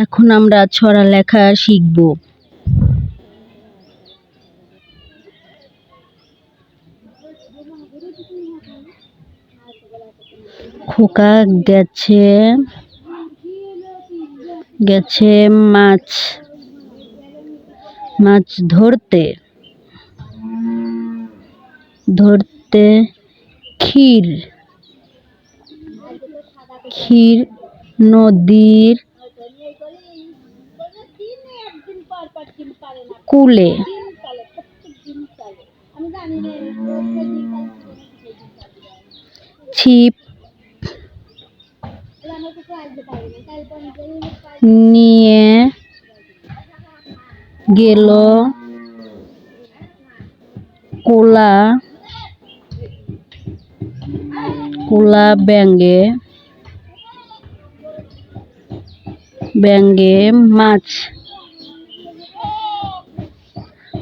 এখন আমরা ছড়া লেখা শিখব। খোকা গেছে গেছে মাছ মাছ ধরতে ধরতে ক্ষীর ক্ষীর নদীর কূলে। ছিপ। নিয়ে গেল কোলা কোলা ব্যাঙে। ব্যাঙে মাছ।